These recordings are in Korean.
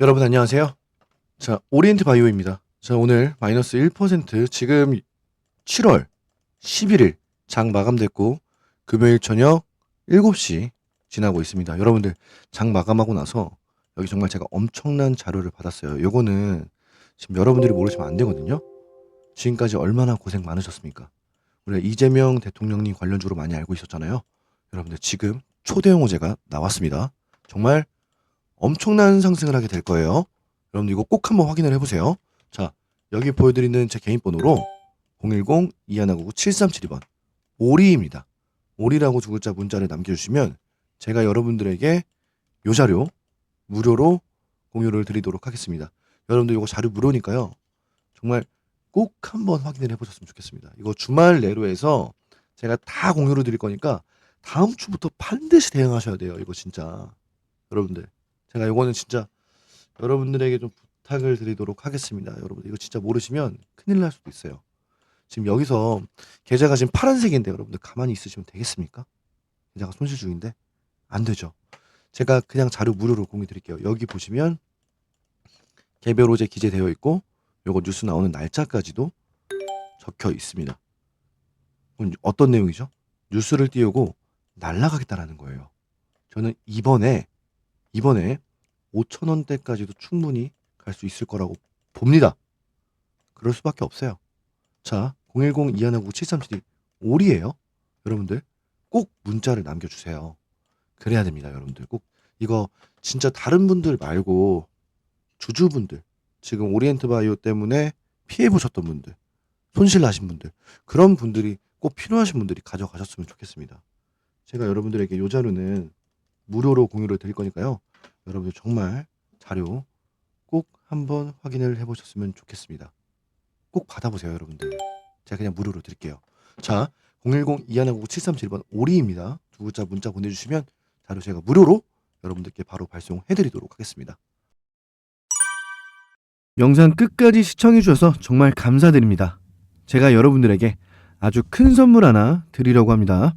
여러분 안녕하세요. 자, 오리엔트 바이오입니다. 자, 오늘 마이너스 1% 지금 7월 11일 장 마감됐고 금요일 저녁 7시 지나고 있습니다. 여러분들 장 마감하고 나서 여기 정말 제가 엄청난 자료를 받았어요. 요거는 지금 여러분들이 모르시면 안 되거든요. 지금까지 얼마나 고생 많으셨습니까? 우리가 이재명 대통령님 관련주로 많이 알고 있었잖아요. 여러분들 지금 초대형 호재가 나왔습니다. 정말 엄청난 상승을 하게 될 거예요. 여러분들 이거 꼭 한번 확인을 해보세요. 자, 여기 보여드리는 제 개인 번호로 010-2199-7372번 오리입니다. 오리라고 두 글자 문자를 남겨주시면 제가 여러분들에게 요 자료 무료로 공유를 드리도록 하겠습니다. 여러분들 이거 자료 무료니까요. 정말 꼭 한번 확인을 해보셨으면 좋겠습니다. 이거 주말 내로 해서 제가 다 공유를 드릴 거니까 다음 주부터 반드시 대응하셔야 돼요. 이거 진짜. 여러분들. 제가 이거는 진짜 여러분들에게 좀 부탁을 드리도록 하겠습니다. 여러분 이거 진짜 모르시면 큰일 날 수도 있어요. 지금 여기서 계좌가 지금 파란색인데 여러분들 가만히 있으시면 되겠습니까? 계좌가 손실 중인데 안 되죠. 제가 그냥 자료 무료로 공유 드릴게요. 여기 보시면 개별 호재 기재되어 있고 요거 뉴스 나오는 날짜까지도 적혀 있습니다. 어떤 내용이죠? 뉴스를 띄우고 날라가겠다라는 거예요. 저는 이번에 이번에 5천 원대까지도 충분히 갈 수 있을 거라고 봅니다. 그럴 수밖에 없어요. 자, 010 219 7372 올이에요. 여러분들 꼭 문자를 남겨주세요. 그래야 됩니다, 여러분들. 꼭 이거 진짜 다른 분들 말고 주주분들 지금 오리엔트 바이오 때문에 피해 보셨던 분들, 손실 나신 분들 그런 분들이 꼭 필요하신 분들이 가져가셨으면 좋겠습니다. 제가 여러분들에게 요 자료는 무료로 공유를 드릴 거니까요. 여러분들 정말 자료 꼭 한번 확인을 해보셨으면 좋겠습니다. 꼭 받아보세요, 여러분들. 제가 그냥 무료로 드릴게요. 자, 010-2199-7371번 오리입니다. 두 글자 문자 보내주시면 자료 제가 무료로 여러분들께 바로 발송해드리도록 하겠습니다. 영상 끝까지 시청해 주셔서 정말 감사드립니다. 제가 여러분들에게 아주 큰 선물 하나 드리려고 합니다.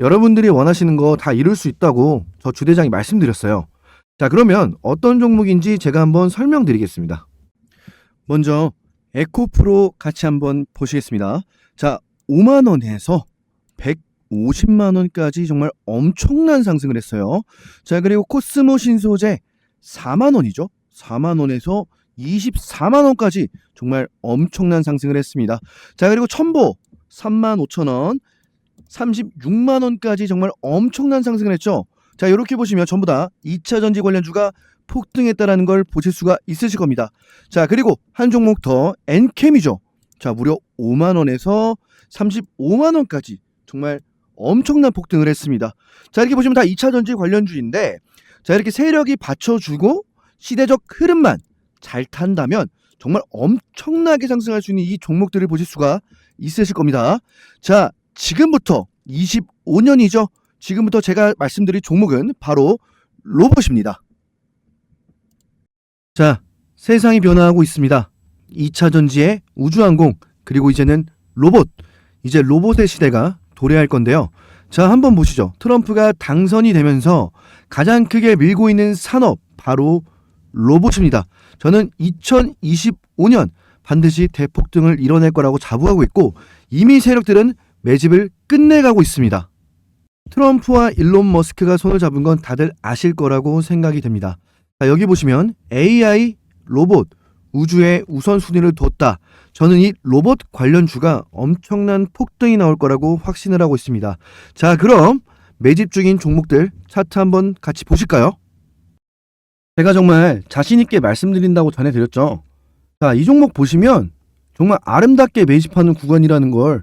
여러분들이 원하시는 거 다 이룰 수 있다고 저 주대장이 말씀드렸어요. 자, 그러면 어떤 종목인지 제가 한번 설명드리겠습니다. 먼저 에코프로 같이 한번 보시겠습니다. 자, 5만 원에서 150만 원까지 정말 엄청난 상승을 했어요. 자, 그리고 코스모 신소재 4만 원이죠. 4만 원에서 24만 원까지 정말 엄청난 상승을 했습니다. 자, 그리고 첨보 3만 5천 원, 36만 원까지 정말 엄청난 상승을 했죠. 자, 이렇게 보시면 전부 다 2차 전지 관련주가 폭등했다라는 걸 보실 수가 있으실 겁니다. 자, 그리고 한 종목 더 엔캠이죠. 자, 무려 5만 원에서 35만 원까지 정말 엄청난 폭등을 했습니다. 자, 이렇게 보시면 다 2차 전지 관련주인데 자, 이렇게 세력이 받쳐주고 시대적 흐름만 잘 탄다면 정말 엄청나게 상승할 수 있는 이 종목들을 보실 수가 있으실 겁니다. 자, 지금부터 25년이죠. 지금부터 제가 말씀드릴 종목은 바로 로봇입니다. 자, 세상이 변화하고 있습니다. 2차 전지의 우주항공, 그리고 이제는 로봇. 이제 로봇의 시대가 도래할 건데요. 자, 한번 보시죠. 트럼프가 당선이 되면서 가장 크게 밀고 있는 산업, 바로 로봇입니다. 저는 2025년 반드시 대폭등을 이뤄낼 거라고 자부하고 있고 이미 세력들은 매집을 끝내가고 있습니다. 트럼프와 일론 머스크가 손을 잡은 건 다들 아실 거라고 생각이 됩니다. 자, 여기 보시면 AI, 로봇, 우주에 우선순위를 뒀다. 저는 이 로봇 관련주가 엄청난 폭등이 나올 거라고 확신을 하고 있습니다. 자, 그럼 매집 중인 종목들 차트 한번 같이 보실까요? 제가 정말 자신있게 말씀드린다고 전해드렸죠. 자, 이 종목 보시면 정말 아름답게 매집하는 구간이라는 걸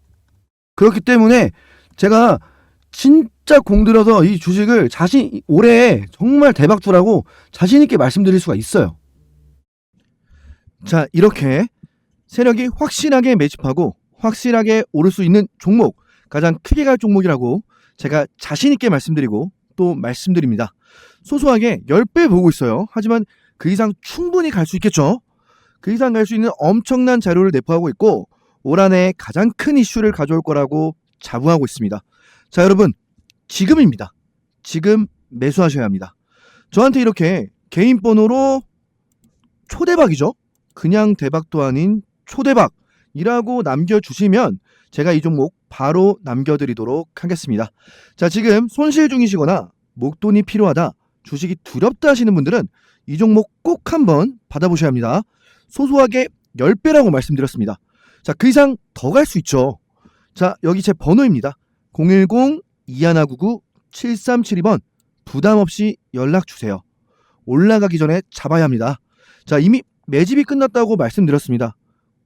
그렇기 때문에 제가 진짜 공들여서 이 주식을 자신 올해 정말 대박주라고 자신 있게 말씀드릴 수가 있어요. 자 이렇게 세력이 확실하게 매집하고 확실하게 오를 수 있는 종목 가장 크게 갈 종목이라고 제가 자신 있게 말씀드리고 또 말씀드립니다. 소소하게 10배 보고 있어요. 하지만 그 이상 충분히 갈 수 있겠죠. 그 이상 갈 수 있는 엄청난 자료를 내포하고 있고 올 한해 가장 큰 이슈를 가져올 거라고 자부하고 있습니다. 자, 여러분, 지금입니다. 지금 매수하셔야 합니다. 저한테 이렇게 개인 번호로 초대박이죠. 그냥 대박도 아닌 초대박이라고 남겨주시면 제가 이 종목 바로 남겨드리도록 하겠습니다. 자, 지금 손실 중이시거나 목돈이 필요하다, 주식이 두렵다 하시는 분들은 이 종목 꼭 한번 받아보셔야 합니다. 소소하게 10배라고 말씀드렸습니다. 자, 그 이상 더 갈 수 있죠. 자, 여기 제 번호입니다. 010-2199-7372번 부담 없이 연락 주세요. 올라가기 전에 잡아야 합니다. 자, 이미 매집이 끝났다고 말씀드렸습니다.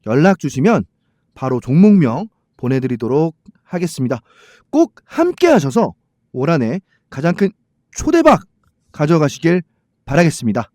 연락 주시면 바로 종목명 보내드리도록 하겠습니다. 꼭 함께 하셔서 올 한해 가장 큰 초대박 가져가시길 바라겠습니다.